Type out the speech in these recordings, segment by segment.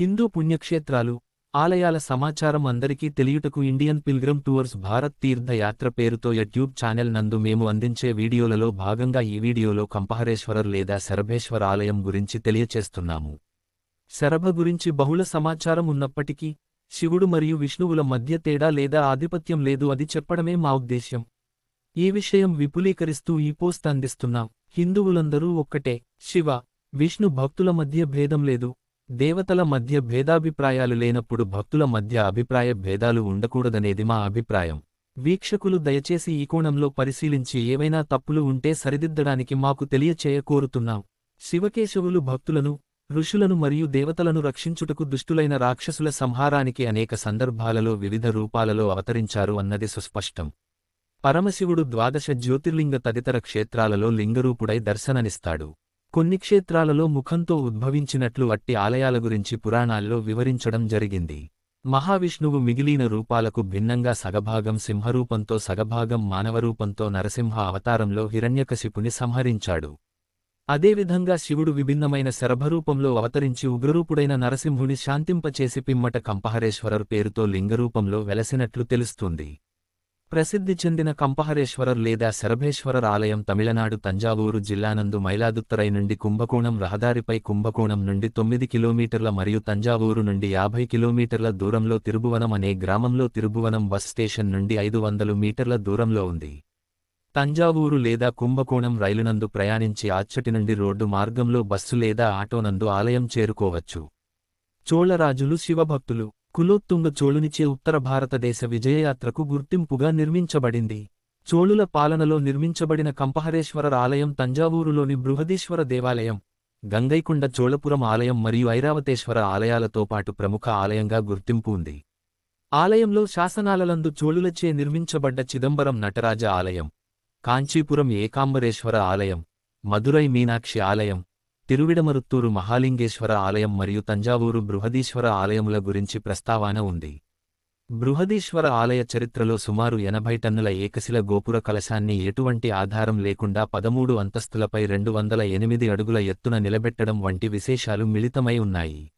హిందూ పుణ్యక్షేత్రాలు ఆలయాల సమాచారం అందరికీ తెలియుటకు Indian pilgrim tours Bharat Tirthayatra పేరుతో యూట్యూబ్ ఛానల్ నందు మేము అందించే వీడియోలలో భాగంగా ఈ వీడియోలో కంపహరేశ్వరర్ లేదా శరభేశ్వర ఆలయం గురించి తెలియచేస్తున్నాము. శరభ గురించి బహుళ సమాచారం ఉన్నప్పటికీ శివుడు మరియు విష్ణువుల మధ్య తేడా లేదా ఆధిపత్యం లేదు అది చెప్పడమే మా ఉద్దేశ్యం. ఈ విషయం విపులీకరిస్తూ ఈ పోస్ట్ అందిస్తున్నాం. హిందువులందరూ ఒక్కటే శివ విష్ణు భక్తుల మధ్య భేదం లేదు. దేవతల మధ్య భేదాభిప్రాయాలు లేనప్పుడు భక్తుల మధ్య అభిప్రాయ భేదాలు ఉండకూడదనేది మా అభిప్రాయం. వీక్షకులు దయచేసి ఈ కోణంలో పరిశీలించి ఏవైనా తప్పులు ఉంటే సరిదిద్దడానికి మాకు తెలియచేయ కోరుతున్నాం శివకేశవులు భక్తులను ఋషులను మరియు దేవతలను రక్షించుటకు దుష్టులైన రాక్షసుల సంహారానికి అనేక సందర్భాలలో వివిధ రూపాలలో అవతరించారు అన్నది సుస్పష్టం. పరమశివుడు ద్వాదశ జ్యోతిర్లింగ తదితర క్షేత్రాలలో లింగరూపుడై దర్శననిస్తాడు. కొన్ని క్షేత్రాలలో ముఖంతో ఉద్భవించినట్లు అట్టి ఆలయాల గురించి పురాణాల్లో వివరించడం జరిగింది. మహావిష్ణువు మిగిలిన రూపాలకు భిన్నంగా సగభాగం సింహరూపంతో సగభాగం మానవరూపంతో నరసింహ అవతారంలో హిరణ్యకశిపుని సంహరించాడు. అదేవిధంగా శివుడు విభిన్నమైన శరభరూపంలో అవతరించి ఉగ్రరూపుడైన నరసింహుని శాంతింపచేసి పిమ్మట కంపహరేశ్వరరు పేరుతో లింగరూపంలో వెలసినట్లు తెలుస్తుంది. ప్రసిద్ధి చెందిన కంపహరేశ్వరర్ లేదా శరభేశ్వరర్ ఆలయం తమిళనాడు తంజావూరు జిల్లానందు మైలాదుత్తరై నుండి కుంభకోణం రహదారిపై కుంభకోణం నుండి తొమ్మిది కిలోమీటర్ల మరియు తంజావూరు నుండి యాభై కిలోమీటర్ల దూరంలో తిరుభువనం అనే గ్రామంలో తిరుభువనం బస్ స్టేషన్ నుండి ఐదు వందలు మీటర్ల దూరంలో ఉంది. తంజావూరు లేదా కుంభకోణం రైలునందు ప్రయాణించి ఆచ్చటి నుండి రోడ్డు మార్గంలో బస్సు లేదా ఆటోనందు ఆలయం చేరుకోవచ్చు. చోళరాజులు శివభక్తులు. కులోత్తుంగ చోళునిచే ఉత్తర భారతదేశ విజయయాత్రకు గుర్తింపుగా నిర్మించబడింది. చోళుల పాలనలో నిర్మించబడిన కంపహరేశ్వరర్ ఆలయం తంజావూరులోని బృహదీశ్వర దేవాలయం గంగైకొండ చోళపురం ఆలయం మరియు ఐరావతేశ్వర ఆలయాలతో పాటు ప్రముఖ ఆలయంగా గుర్తింపు ఉంది. ఆలయంలో శాసనాలలందు చోళులచే నిర్మించబడ్డ చిదంబరం నటరాజ ఆలయం కాంచీపురం ఏకాంబరేశ్వర ఆలయం మదురై మీనాక్షి ఆలయం తిరువిడమరుత్తూరు మహాలింగేశ్వర ఆలయం మరియు తంజావూరు బృహదీశ్వర ఆలయముల గురించి ప్రస్తావన ఉంది. బృహదీశ్వర ఆలయ చరిత్రలో సుమారు ఎనభై టన్నుల ఏకశిల గోపుర కలశాన్ని ఎటువంటి ఆధారం లేకుండా పదమూడు అంతస్తులపై రెండు వందల ఎనిమిది అడుగుల ఎత్తున నిలబెట్టడం వంటి విశేషాలు మిళితమై ఉన్నాయి.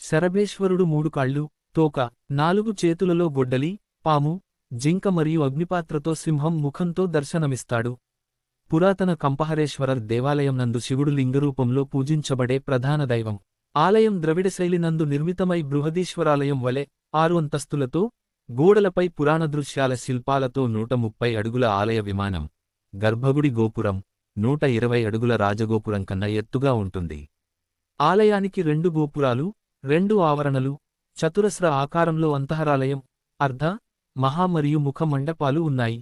శరభేశ్వరుడు మూడు కాళ్ళు తోక నాలుగు చేతులలో గొడ్డలి పాము జింక మరియు అగ్నిపాత్రతో సింహం ముఖంతో దర్శనమిస్తాడు. పురాతన కంపహరేశ్వరర్ దేవాలయం నందు శివుడు లింగరూపంలో పూజించబడే ప్రధాన దైవం. ఆలయం ద్రవిడ శైలినందు నిర్మితమై బృహదీశ్వరాలయం వలె ఆరు అంతస్తులతో గోడలపై పురాణ దృశ్యాల శిల్పాలతో నూట ముప్పై అడుగుల ఆలయ విమానం గర్భగుడి గోపురం నూట ఇరవై అడుగుల రాజగోపురం కన్నా ఎత్తుగా ఉంటుంది. ఆలయానికి రెండు గోపురాలు రెండు ఆవరణలు చతురస్ర ఆకారంలో అంతఃరాలయం అర్ధ మహా మరియు ముఖ మండపాలు ఉన్నాయి.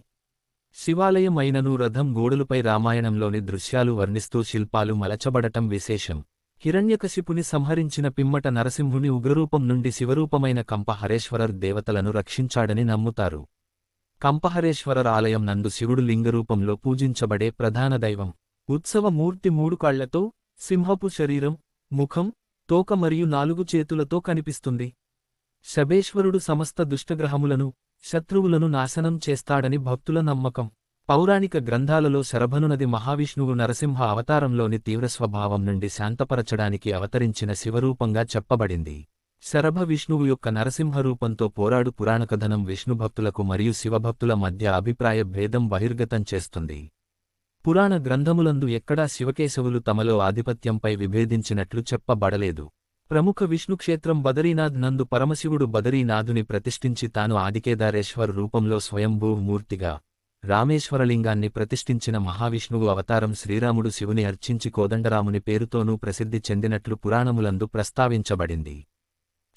శివాలయం అయినను రథం గోడలుపై రామాయణంలోని దృశ్యాలు వర్ణిస్తూ శిల్పాలు మలచబడటం విశేషం. హిరణ్యకశిపుని సంహరించిన పిమ్మట నరసింహుని ఉగ్రరూపం నుండి శివరూపమైన కంపహరేశ్వరర్ దేవతలను రక్షించాడని నమ్ముతారు. కంపహరేశ్వరర్ ఆలయం నందు శివుడు లింగరూపంలో పూజించబడే ప్రధాన దైవం. ఉత్సవమూర్తి మూడు కాళ్ళతో సింహపు శరీరం ముఖం తోక మరియు నాలుగు చేతులతో కనిపిస్తుంది. శబేశ్వరుడు సమస్త దుష్టగ్రహములను శత్రువులను నాశనం చేస్తాడని భక్తుల నమ్మకం. పౌరాణిక గ్రంథాలలో శరభనునది మహావిష్ణువు నరసింహ అవతారంలోని తీవ్ర స్వభావం నుండి శాంతపరచడానికి అవతరించిన శివరూపంగా చెప్పబడింది. శరభ విష్ణువు యొక్క నరసింహ రూపంతో పోరాడు పురాణకథనం విష్ణుభక్తులకు మరియు శివభక్తుల మధ్య అభిప్రాయ భేదం బహిర్గతం చేస్తుంది. పురాణ గ్రంథములందు ఎక్కడా శివకేశవులు తమలో ఆధిపత్యంపై విభేదించినట్లు చెప్పబడలేదు. ప్రముఖ విష్ణుక్షేత్రం బదరీనాథ్ నందు పరమశివుడు బదరీనాథుని ప్రతిష్ఠించి తాను ఆదికేదారేశ్వర్ రూపంలో స్వయంభూమూర్తిగా రామేశ్వరలింగాన్ని ప్రతిష్ఠించిన మహావిష్ణువు అవతారం శ్రీరాముడు శివుని అర్చించి కోదండరాముని పేరుతోనూ ప్రసిద్ధి చెందినట్లు పురాణములందు ప్రస్తావించబడింది.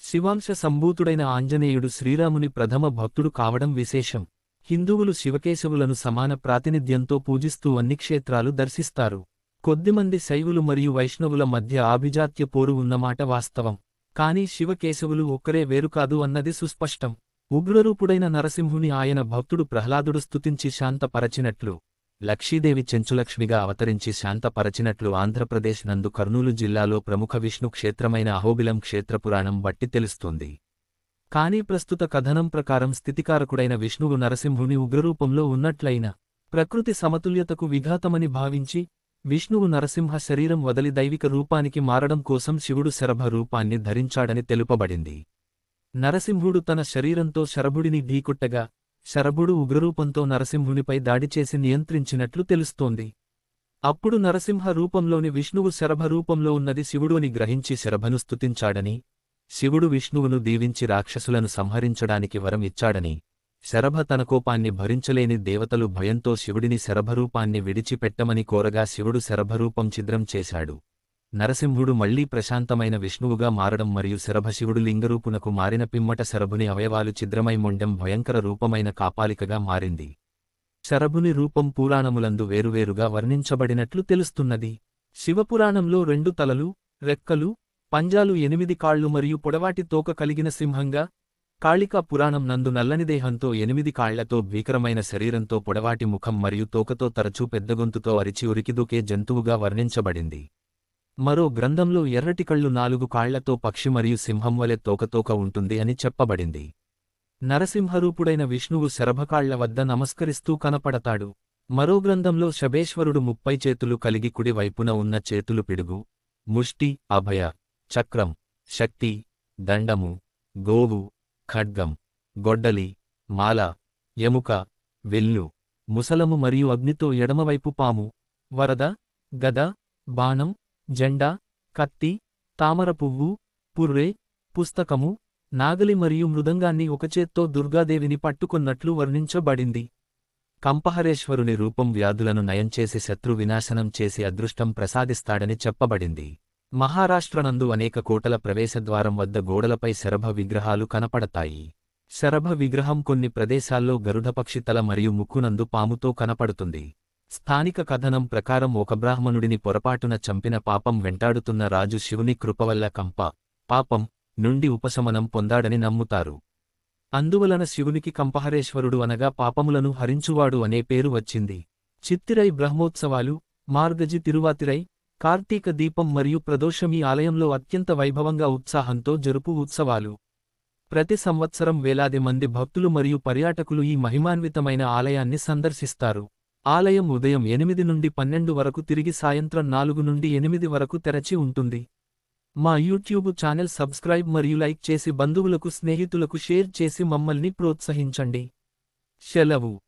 శివాంశ సంభూతుడైన ఆంజనేయుడు శ్రీరాముని ప్రథమ భక్తుడు కావడం విశేషం. హిందువులు శివకేశవులను సమాన ప్రాతినిధ్యంతో పూజిస్తూ అన్ని క్షేత్రాలు దర్శిస్తారు. కొద్దిమంది శైవులు మరియు వైష్ణవుల మధ్య ఆభిజాత్య పోరు ఉన్నమాట వాస్తవం. కాని శివకేశవులు ఒక్కరే వేరుకాదు అన్నది సుస్పష్టం. ఉగ్రరూపుడైన నరసింహుని ఆయన భక్తుడు ప్రహ్లాదుడు స్తుతించి శాంతపరచినట్లు. లక్ష్మీదేవి చెంచులక్ష్మిగా అవతరించి శాంతపరచినట్లు ఆంధ్రప్రదేశ్ నందు కర్నూలు జిల్లాలో ప్రముఖ విష్ణు క్షేత్రమైన అహోబిలం క్షేత్రపురాణం బట్టి తెలుస్తోంది. కానీ ప్రస్తుత కథనం ప్రకారం స్థితికారకుడైన విష్ణువు నరసింహుని ఉగ్రరూపంలో ఉన్నట్లయిన ప్రకృతి సమతుల్యతకు విఘాతమని భావించి విష్ణువు నరసింహ శరీరం వదలి దైవిక రూపానికి మారడం కోసం శివుడు శరభ రూపాన్ని ధరించాడని తెలుపబడింది. నరసింహుడు తన శరీరంతో శరభుడిని ఢీకొట్టగా శరభుడు ఉగ్రరూపంతో నరసింహునిపై దాడి చేసి నియంత్రించినట్లు తెలుస్తోంది. అప్పుడు నరసింహ రూపంలోని విష్ణువు శరభ రూపంలో ఉన్నది శివుడు అని గ్రహించి శరభను స్తుతించాడని శివుడు విష్ణువును దీవించి రాక్షసులను సంహరించడానికి వరం ఇచ్చాడని శరభ తన కోపాన్ని భరించలేని దేవతలు భయంతో శివుడిని శరభరూపాన్ని విడిచిపెట్టమని కోరగా శివుడు శరభరూపం ఛిద్రం చేశాడు. నరసింహుడు మళ్ళీ ప్రశాంతమైన విష్ణువుగా మారడం మరియు శరభశివుడు లింగరూపునకు మారిన పిమ్మట శరభుని అవయవాలు ఛిద్రమై మొండెం భయంకర రూపమైన కాపాలికగా మారింది. శరభుని రూపం పురాణములందు వేరువేరుగా వర్ణించబడినట్లు తెలుస్తున్నది. శివపురాణంలో రెండు తలలు రెక్కలు పంజాలు ఎనిమిది కాళ్ళు మరియు పొడవాటి తోక కలిగిన సింహంగా కాళికా పురాణం నందు నల్లని దేహంతో ఎనిమిది కాళ్ళతో భీకరమైన శరీరంతో పొడవాటి ముఖం మరియు తోకతో తరచూ పెద్దగొంతుతో అరిచి ఉరికిదూకే జంతువుగా వర్ణించబడింది. మరో గ్రంథంలో ఎర్రటి కళ్ళు నాలుగు కాళ్ళతో పక్షి మరియు సింహం వలె తోకతోక ఉంటుంది అని చెప్పబడింది. నరసింహరూపుడైన విష్ణువు శరభకాళ్ళ వద్ద నమస్కరిస్తూ కనపడతాడు. మరో గ్రంథంలో శబేశ్వరుడు ముప్పై చేతులు కలిగి కుడి వైపున ఉన్న చేతులు పిడుగు ముష్టి అభయ చక్రం శక్తి దండము గోవు ఖడ్గం గొడ్డలి మాల ఎముక వెల్లు ముసలము మరియు అగ్నితో ఎడమవైపు పాము వరద గద బాణం జెండా కత్తి తామర పువ్వు పుర్రె పుస్తకము నాగలి మరియు మృదంగాన్ని ఒకచేత్తో దుర్గాదేవిని పట్టుకున్నట్లు వర్ణించబడింది. కంపహరేశ్వరుని రూపం వ్యాధులను నయంచేసి శత్రు వినాశనం చేసి అదృష్టం ప్రసాదిస్తాడని చెప్పబడింది. మహారాష్ట్రనందు అనేక కోటల ప్రవేశద్వారం వద్ద గోడలపై శరభ విగ్రహాలు కనపడతాయి. శరభ విగ్రహం కొన్ని ప్రదేశాల్లో గరుడపక్షి తల మరియు ముక్కునందు పాముతో కనపడుతుంది. స్థానిక కథనం ప్రకారం ఒక బ్రాహ్మణుడిని పొరపాటున చంపిన పాపం వెంటాడుతున్న రాజు శివుని కృపవల్ల కంప పాపం నుండి ఉపశమనం పొందాడని నమ్ముతారు. అందువలన శివునికి కంపహరేశ్వరుడు అనగా పాపములను హరించువాడు అనే పేరు వచ్చింది. చిత్తిరై బ్రహ్మోత్సవాలు మార్గజి తిరువాతిరై కార్తీక దీపం మరియు ప్రదోషం ఈ ఆలయంలో అత్యంత వైభవంగా ఉత్సాహంతో జరుపు ఉత్సవాలు. ప్రతి సంవత్సరం వేలాది మంది భక్తులు మరియు పర్యాటకులు ఈ మహిమాన్వితమైన ఆలయాన్ని సందర్శిస్తారు. ఆలయం ఉదయం ఎనిమిది నుండి పన్నెండు వరకు తిరిగి సాయంత్రం నాలుగు నుండి ఎనిమిది వరకు తెరచి ఉంటుంది. మా యూట్యూబ్ ఛానల్ సబ్స్క్రైబ్ మరియు లైక్ చేసి బంధువులకు స్నేహితులకు షేర్ చేసి మమ్మల్ని ప్రోత్సహించండి. సెలవు.